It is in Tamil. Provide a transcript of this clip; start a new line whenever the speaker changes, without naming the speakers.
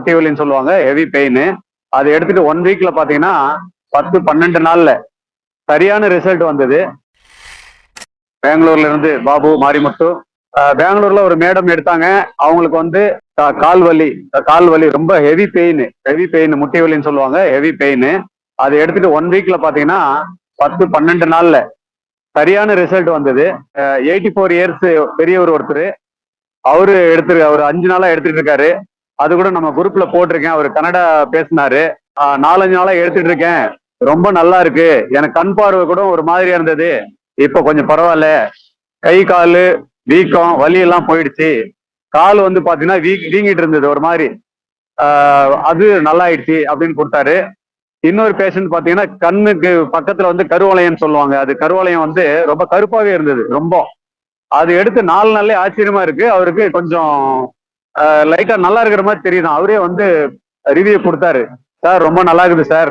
முட்டி வலின்னு சொல்லுவாங்க ஹெவி பெயின் அதை எடுத்துட்டு ஒன் வீக்ல பாத்தீங்கன்னா பத்து பன்னெண்டு நாள்ல சரியான ரிசல்ட் வந்தது. பெங்களூர்ல இருந்து பாபு மாரிமுத்து. பெங்களூர்ல ஒரு மேடம் எடுத்தாங்க. அவங்களுக்கு வந்து கால் வலி கால் வலி ரொம்ப ஹெவி பெயின் ஹெவி பெயின் முட்டி வலின்னு சொல்லுவாங்க ஹெவி பெயின் அதை எடுத்துட்டு ஒன் வீக்ல பாத்தீங்கன்னா பத்து பன்னெண்டு நாள்ல சரியான ரிசல்ட் வந்தது. எயிட்டி ஃபோர் இயர்ஸ் பெரியவர் ஒருத்தர். அவரு எடுத்து அவர் அஞ்சு நாளா எடுத்துட்டு இருக்காரு. அது கூட நம்ம குரூப்ல போட்டிருக்கேன். அவர் கன்னடா பேசினாரு. நாலஞ்சு நாளா எடுத்துட்டு இருக்கேன் ரொம்ப நல்லா இருக்கு. எனக்கு கண் பார்வை கூட ஒரு மாதிரியா இருந்தது. இப்போ கொஞ்சம் பரவாயில்ல. கை கால் வீக்கம் வலி எல்லாம் போயிடுச்சு. கால் வந்து பாத்தீங்கன்னா வீ வீங்கிட்டு இருந்தது ஒரு மாதிரி. அது நல்லா ஆயிடுச்சு அப்படின்னு கொடுத்தாரு. இன்னொரு பேஷண்ட் பாத்தீங்கன்னா கண்ணுக்கு பக்கத்துல வந்து கருவளையம் சொல்லுவாங்க. அது கருவளையம் வந்து ரொம்ப கருப்பாவே இருந்தது. ரொம்ப. அது எடுத்து நாலு நாள்லயே ஆச்சரியமா இருக்கு. அவருக்கு கொஞ்சம் லைட்டா நல்லா இருக்கிற மாதிரி தெரியுது. அவரே வந்து ரிவ்யூ கொடுத்தாரு. சார் ரொம்ப நல்லா இருக்குது சார்.